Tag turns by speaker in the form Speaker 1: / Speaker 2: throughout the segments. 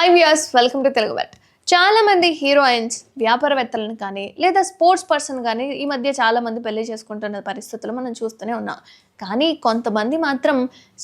Speaker 1: Hi viewers welcome to Telugu wet చాలామంది heroines వ్యాపారవేత్తలను కానీ లేదా స్పోర్ట్స్ పర్సన్ కానీ ఈ మధ్య చాలామంది పెళ్ళి చేసుకుంటున్న పరిస్థితులు మనం చూస్తూనే ఉన్నాం. కానీ కొంతమంది మాత్రం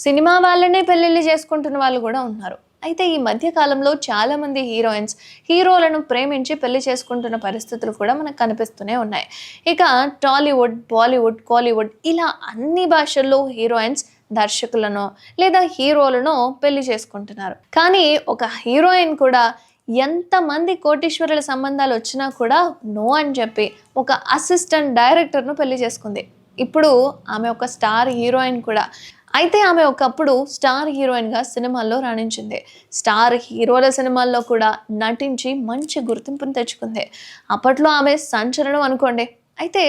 Speaker 1: సినిమా వాళ్ళనే పెళ్ళిళ్ళు చేసుకుంటున్న వాళ్ళు కూడా ఉన్నారు. అయితే ఈ మధ్య కాలంలో చాలామంది హీరోయిన్స్ హీరోలను ప్రేమించి పెళ్ళి చేసుకుంటున్న పరిస్థితులు కూడా మనకు కనిపిస్తూనే ఉన్నాయి. ఇక టాలీవుడ్ బాలీవుడ్ కాలీవుడ్ ఇలా అన్ని భాషల్లో హీరోయిన్స్ దర్శకులను లేదా హీరోలను పెళ్ళి చేసుకుంటున్నారు. కానీ ఒక హీరోయిన్ కూడా ఎంతమంది కోటీశ్వరుల సంబంధాలు వచ్చినా కూడా నో అని చెప్పి ఒక అసిస్టెంట్ డైరెక్టర్ను పెళ్ళి చేసుకుంది. ఇప్పుడు ఆమె ఒక స్టార్ హీరోయిన్ కూడా. అయితే ఆమె ఒకప్పుడు స్టార్ హీరోయిన్గా సినిమాల్లో రాణించింది. స్టార్ హీరోల సినిమాల్లో కూడా నటించి మంచి గుర్తింపును తెచ్చుకుంది. అప్పట్లో ఆమె సంచలనం అనుకోండి. అయితే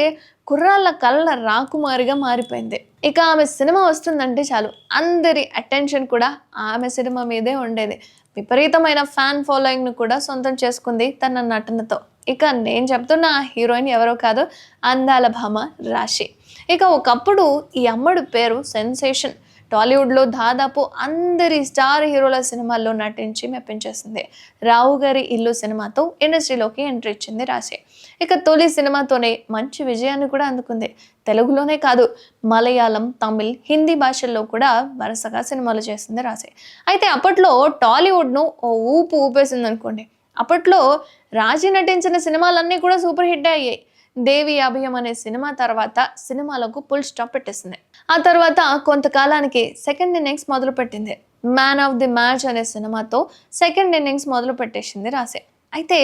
Speaker 1: కుర్రాళ్ళ కళ్ళ రాకుమారిగా మారిపోయింది. ఇక ఆమె సినిమా వస్తుందంటే చాలు. అందరి అటెన్షన్ కూడా ఆమె సినిమా మీదే ఉండేది. విపరీతమైన ఫ్యాన్ ఫాలోయింగ్ను కూడా సొంతం చేసుకుంది తన నటనతో. ఇక నేను చెప్తున్న ఆ హీరోయిన్ ఎవరో కాదు అందాల భామ రాశి. ఇక ఒకప్పుడు ఈ అమ్మడు పేరు సెన్సేషన్. టాలీవుడ్లో దాదాపు అందరి స్టార్ హీరోల సినిమాల్లో నటించి మెప్పించేసింది. రావు గారి ఇల్లు సినిమాతో ఇండస్ట్రీలోకి ఎంట్రీ ఇచ్చింది రాశి. ఇక తొలి సినిమాతోనే మంచి విజయాన్ని కూడా అందుకుంది. తెలుగులోనే కాదు మలయాళం తమిళ్ హిందీ భాషల్లో కూడా వరుసగా సినిమాలు చేసింది రాశి. అయితే అప్పట్లో టాలీవుడ్ను ఓ ఊపు ఊపేసింది అనుకోండి అప్పట్లో రాజీ నటించిన సినిమాలన్నీ కూడా సూపర్ హిట్ అయ్యాయి. దేవి అభయం అనే సినిమా తర్వాత సినిమాలకు ఫుల్ స్టాప్ పెట్టేసింది. ఆ తర్వాత కొంతకాలానికి సెకండ్ ఇన్నింగ్స్ మొదలు పెట్టింది మ్యాన్ ఆఫ్ ది మ్యాచ్ అనే సినిమాతో సెకండ్ ఇన్నింగ్స్ మొదలు పెట్టేసింది రాసే అయితే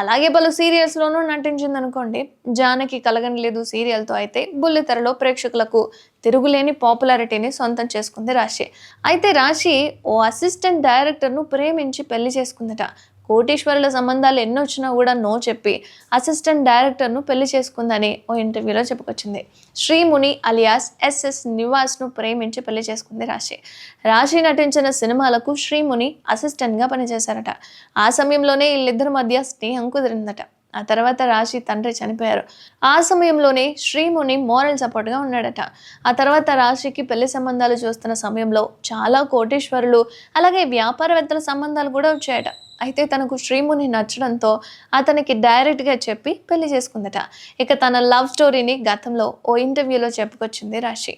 Speaker 1: అలాగే పలు సీరియల్స్లోనూ నటించింది అనుకోండి జానకి కలగనలేదు సీరియల్తో అయితే బుల్లితెరలో ప్రేక్షకులకు తిరుగులేని పాపులారిటీని సొంతం చేసుకుంది రాశి. అయితే రాశి ఓ అసిస్టెంట్ డైరెక్టర్ను ప్రేమించి పెళ్ళి చేసుకుందట. కోటీశ్వరుల సంబంధాలు ఎన్ని వచ్చినా కూడా నో చెప్పి అసిస్టెంట్ డైరెక్టర్ను పెళ్ళి చేసుకుందని ఓ ఇంటర్వ్యూలో చెప్పుకొచ్చింది. శ్రీముని అలియాస్ ఎస్ఎస్ నివాస్ను ప్రేమించి పెళ్ళి చేసుకుంది రాశి. రాశి నటించిన సినిమాలకు శ్రీముని అసిస్టెంట్గా పనిచేశారట. ఆ సమయంలోనే వీళ్ళిద్దరి మధ్య స్నేహం కుదిరిందట. ఆ తర్వాత రాశి తండ్రి చనిపోయారు. ఆ సమయంలోనే శ్రీముని మోరల్ సపోర్ట్గా ఉన్నాడట. ఆ తర్వాత రాశికి పెళ్ళి సంబంధాలు చూస్తున్న సమయంలో చాలా కోటీశ్వరులు అలాగే వ్యాపారవేత్తల సంబంధాలు కూడా వచ్చాయట. అయితే తనకు శ్రీముని నచ్చడంతో అతనికి డైరెక్ట్గా చెప్పి పెళ్ళి చేసుకుందట. ఇక తన లవ్ స్టోరీని గతంలో ఓ ఇంటర్వ్యూలో చెప్పుకొచ్చింది రాశి.